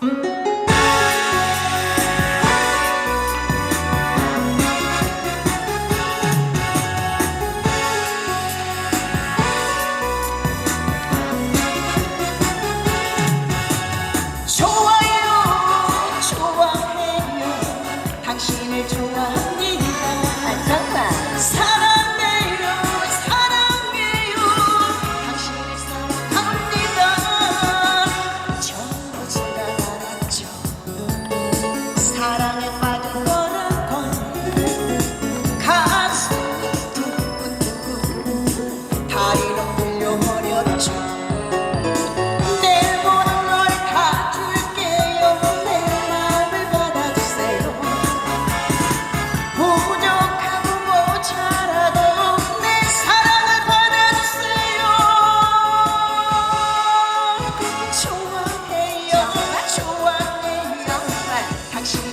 좋아요. 좋아해요. 당신을 좋아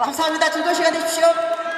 감사합니다. 즐거운 시간 되십시오.